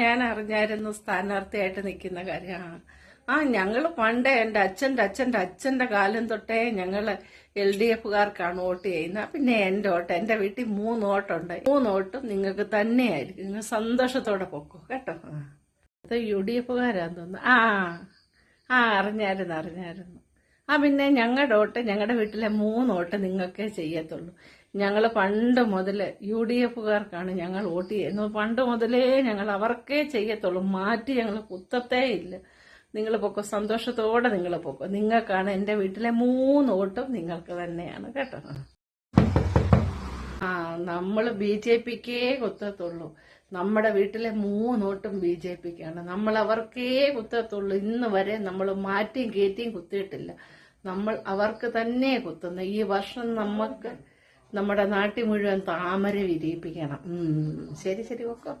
ഞാൻ അറിഞ്ഞായിരുന്നു സ്ഥാനാർത്ഥിയായിട്ട് നിൽക്കുന്ന കാര്യമാണ് ആ ഞങ്ങൾ പണ്ടേ എന്റെ അച്ഛന്റെ അച്ഛന്റെ അച്ഛന്റെ കാലം തൊട്ടേ ഞങ്ങൾ എൽ ഡി എഫുകാർക്കാണ് വോട്ട് ചെയ്യുന്നത്. പിന്നെ എന്റെ വോട്ട് എന്റെ വീട്ടിൽ മൂന്ന് വോട്ടുണ്ട്. മൂന്ന് വോട്ടും നിങ്ങൾക്ക് തന്നെയായിരിക്കും. നിങ്ങൾ സന്തോഷത്തോടെ പൊക്കോ കേട്ടോ? അത് യു ഡി എഫുകാരാന്ന് തോന്നുന്നു. ആ ആ അറിഞ്ഞായിരുന്നു അറിഞ്ഞായിരുന്നു. ആ പിന്നെ ഞങ്ങളുടെ വോട്ട് ഞങ്ങളുടെ വീട്ടിലെ മൂന്ന് വോട്ട് നിങ്ങൾക്കേ ചെയ്യത്തുള്ളൂ. ഞങ്ങൾ പണ്ട് മുതൽ യു ഡി എഫുകാർക്കാണ് ഞങ്ങൾ വോട്ട് ചെയ്യുന്നത് പണ്ട് മുതലേ ഞങ്ങൾ അവർക്കേ ചെയ്യത്തുള്ളൂ. മാറ്റി ഞങ്ങൾ കുത്തത്തേ ഇല്ല. നിങ്ങൾ പൊക്കോ സന്തോഷത്തോടെ നിങ്ങൾ പൊക്കോ. നിങ്ങൾക്കാണ് എന്റെ വീട്ടിലെ മൂന്ന് വോട്ടും നിങ്ങൾക്ക് തന്നെയാണ് കേട്ടോ. ആ നമ്മൾ ബി ജെ പിക്കേ കുത്തത്തുള്ളൂ. നമ്മുടെ വീട്ടിലെ മൂന്ന് വോട്ടും ബി ജെ പിക്കാണ്. നമ്മൾ അവർക്കേ കുത്തത്തുള്ളൂ. ഇന്ന് വരെ നമ്മൾ മാറ്റിയും കയറ്റിയും കുത്തിയിട്ടില്ല. നമ്മൾ അവർക്ക് തന്നെ കുത്തുന്നു ഈ വർഷം നമുക്ക് നമ്മുടെ നാട്ടിൽ മുഴുവൻ താമര വിരിയിപ്പിക്കണം. ശരി ശരി ഓക്കോ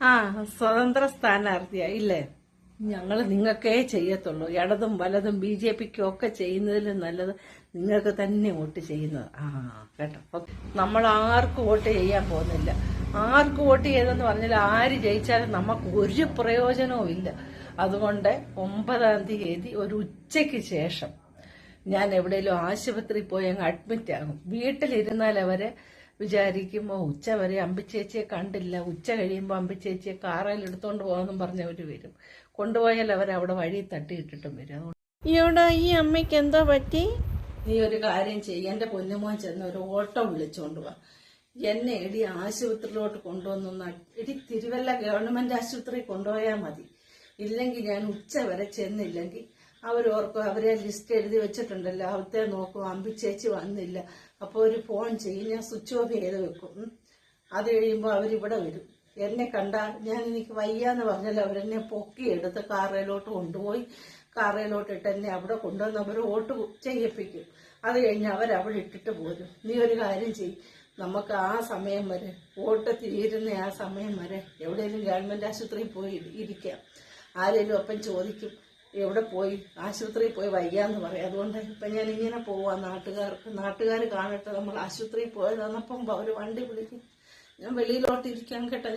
ആ സ്വതന്ത്ര സ്ഥാനാർത്ഥിയാ ഇല്ലേ? ഞങ്ങൾ നിങ്ങൾക്കേ ചെയ്യത്തുള്ളൂ. ഇടതും വലതും ബി ജെ പിക്കും ഒക്കെ ചെയ്യുന്നതിലും നല്ലത് നിങ്ങൾക്ക് തന്നെ വോട്ട് ചെയ്യുന്നത്. ആ കേട്ടോ. നമ്മൾ ആർക്കും വോട്ട് ചെയ്യാൻ പോകുന്നില്ല. ആർക്ക് വോട്ട് ചെയ്തെന്ന് പറഞ്ഞാൽ ആര് ജയിച്ചാലും നമുക്ക് ഒരു പ്രയോജനവും ഇല്ല അതുകൊണ്ട് ഒമ്പതാം തീയതി ഒരു ഉച്ചയ്ക്ക് ശേഷം ഞാൻ എവിടെയെങ്കിലും ആശുപത്രിയിൽ പോയി അങ്ങ് അഡ്മിറ്റ് ആകും. വീട്ടിലിരുന്നാൽ അവരെ വിചാരിക്കുമ്പോൾ ഉച്ച വരെ അമ്പിച്ചേച്ചിയെ കണ്ടില്ല. ഉച്ച കഴിയുമ്പോൾ അമ്പിച്ചേച്ചിയെ കാറയിൽ എടുത്തോണ്ട് പോകാമെന്നും പറഞ്ഞവർ വരും. കൊണ്ടുപോയാൽ അവരവിടെ വഴി തട്ടിയിട്ടിട്ടും വരും. അതുകൊണ്ട് ഈയോടാ ഈ അമ്മയ്ക്ക് എന്തോ പറ്റി? നീ ഒരു കാര്യം ചെയ്യ. എന്റെ പൊന്നുമോൻ ചെന്ന് ഒരു ഓട്ടോ വിളിച്ചോണ്ട് വാ. എന്നെ എടി ആശുപത്രിയിലോട്ട് കൊണ്ടുവന്നു എടി തിരുവല്ല ഗവൺമെന്റ് ആശുപത്രി കൊണ്ടുപോയാൽ മതി. ഇല്ലെങ്കിൽ ഞാൻ ഉച്ച വരെ ചെന്നില്ലെങ്കിൽ അവരോർക്കും അവരെ ലിസ്റ്റ് എഴുതി വെച്ചിട്ടുണ്ടല്ലോ. അവിടുത്തെ നോക്കും അമ്പിച്ചേച്ചി വന്നില്ല. അപ്പോൾ ഒരു ഫോൺ ചെയ്യും ഞാൻ സ്വിച്ച് ഓഫ് ചെയ്ത് വെക്കും. അത് കഴിയുമ്പോൾ അവരിവിടെ വരും. എന്നെ കണ്ടാൽ ഞാൻ എനിക്ക് വയ്യാന്ന് പറഞ്ഞാൽ അവരെന്നെ പൊക്കിയെടുത്ത് കാറയിലോട്ട് കൊണ്ടുപോയി. കാറയിലോട്ട് ഇട്ട് എന്നെ അവിടെ കൊണ്ടുവന്ന് അവർ വോട്ട് ചെയ്യിപ്പിക്കും. അത് കഴിഞ്ഞ് അവരവിടെ ഇട്ടിട്ട് പോരും. നീ ഒരു കാര്യം ചെയ്യും. നമുക്ക് ആ സമയം വരെ വോട്ട് തീരുന്ന ആ സമയം വരെ എവിടെയെങ്കിലും ഗവൺമെന്റ് ആശുപത്രിയിൽ പോയി ഇരിക്കാം. ആരെങ്കിലും ഒപ്പം ചോദിക്കും. എവിടെ പോയി? ആശുപത്രിയിൽ പോയി വയ്യാന്ന് പറയും. അതുകൊണ്ട് ഇപ്പം ഞാൻ ഇങ്ങനെ പോവാ. നാട്ടുകാർക്ക് നാട്ടുകാർ കാണട്ടെ. നമ്മൾ ആശുപത്രിയിൽ പോയത് വന്നപ്പം അവർ വണ്ടി വിളിക്കും ഞാൻ വെളിയിലോട്ട് ഇരിക്കാൻ കേട്ടോ.